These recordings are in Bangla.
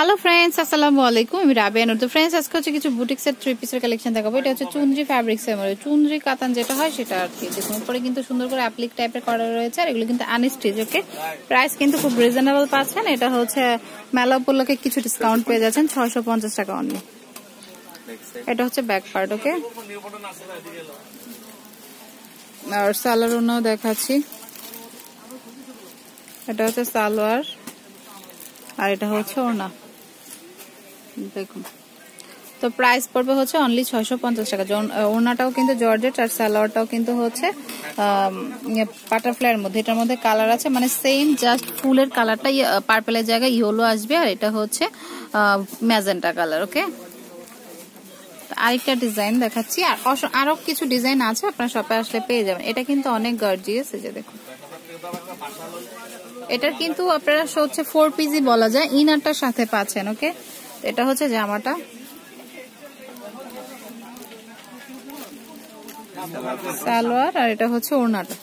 হ্যালো ফ্রেন্ডস আসসালামু আলাইকুম আমি রাবিয়া নুর তো ফ্রেন্ডস আজকে হচ্ছে কিছু বুটিক্সের থ্রি পিসের কালেকশন দেখাবো। এটা হচ্ছে চুন্দ্রি ফ্যাব্রিক্স এর মধ্যে। চুন্দ্রি কাতান যেটা হয়, সেটা আর কি। দেখুন, উপরে কিন্তু সুন্দর করে অ্যাপ্লিক টাইপের করা রয়েছে, আর এগুলো কিন্তু আনস্টিচ ওকে প্রাইস কিন্তু খুব রিজনেবল পাচ্ছেন। এটা হচ্ছে মেলা উপলক্ষে কিছু ডিসকাউন্ট পেয়ে যাচ্ছেন, ছয়শো পঞ্চাশ টাকা অনলি এটা হচ্ছে ব্যাক পার্ট ওকে আর সালোয়ার ওনাও দেখাচ্ছি। এটা হচ্ছে সালোয়ার, আর এটা হচ্ছে ওড়না। দেখুন। তো প্রাইস পড়বে হচ্ছে অনলি ছয়শো পঞ্চাশ টাকা। ওড়নাটাও কিন্তু জর্জেট আর সালোয়ারটাও কিন্তু হচ্ছে বাটারফ্লাইয়ের মধ্যে। এটার মধ্যে কালার আছে মানে সেম জাস্ট ফুলের কালারটা পার্পেলের জায়গায় ইয়েলো আসবে আর এটা হচ্ছে ম্যাজেন্টা কালার ওকে আরেকটা ডিজাইন দেখাচ্ছি। আর আরও কিছু ডিজাইন আছে, আপনার শপে আসলে পেয়ে যাবেন। এটা কিন্তু অনেক গর্জিয়াস এই যে দেখুন। এটার কিন্তু আপনারা হচ্ছে ফোর পিজি বলা যায় ইনারটার সাথে পাচ্ছেন ওকে এটা হচ্ছে জামাটা। সালোয়ার আর এটা হচ্ছে ওড়নাটা।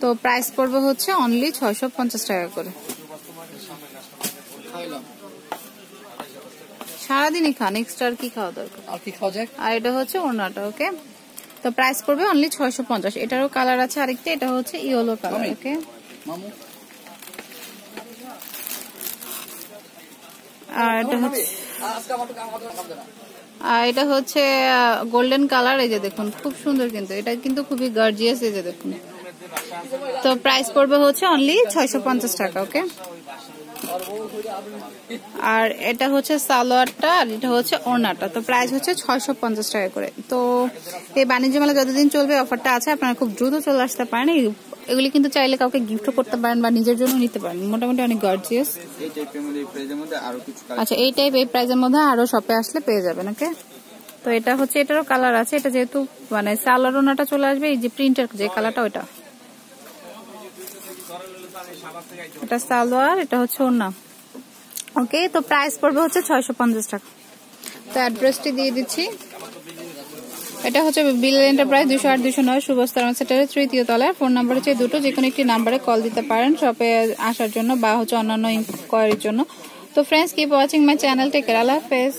তো প্রাইস পড়বে হচ্ছে অনলি ছয়শো পঞ্চাশ টাকা করে। সারাদিনই খান এক্সট্রা আর কি খাওয়া দরকার? আর এটা হচ্ছে ওড়নাটা ওকে তো প্রাইস পড়বে অনলি ছয়শো পঞ্চাশ। এটারও কালার আছে আরেকটা এটা হচ্ছে ইয়েলো কালার ওকে আর এটা হচ্ছে আর এটা হচ্ছে গোল্ডেন কালার এই যে দেখুন খুব সুন্দর কিন্তু। এটা কিন্তু খুবই গার্জিয়াস এই যে দেখুন। তো প্রাইস পড়বে হচ্ছে অনলি ছয়শো পঞ্চাশ টাকা ওকে আর এটা হচ্ছে সালোয়ারটা আর এটা হচ্ছে ওড়নাটা। তো প্রাইস হচ্ছে ছয়শো পঞ্চাশ টাকা করে। তো এই বাণিজ্য মেলা যতদিন চলবে অফারটা আছে আপনারা খুব দ্রুত চলে আসতে পারেন। এগুলি কিন্তু চাইলে কাউকে গিফট করতে পারেন বা নিজের জন্য নিতে পারেন। মোটামুটি অনেক গর্জিয়াস আচ্ছা এই টাইপ এই প্রাইজের মধ্যে আরও শপে আসলে পেয়ে যাবেন ওকে তো এটা হচ্ছে এটারও কালার আছে। এটা যেহেতু মানে সালোয়ার ওনাটা চলে আসবে এই যে প্রিন্টের যে কালারটা ওইটা। এটা সালোয়ার, এটা হচ্ছে ওনা ওকে, তো প্রাইস পড়বে হচ্ছে ছয়শো পঞ্চাশ টাকা। তো অ্যাড্রেসটি দিয়ে দিচ্ছি। এটা হচ্ছে বিল এন্টারপ্রাইজ দুশো আট দুশো নয় সুবস্তার সেন্টারের তৃতীয় তলায়। ফোন নাম্বার হচ্ছে দুটো যে কোনো একটি নাম্বারে কল দিতে পারেন শপে আসার জন্য বা হচ্ছে অন্যান্য ইনকোয়ারির জন্য। তো friends keep watching my channel take আল্লাহ হাফেজ।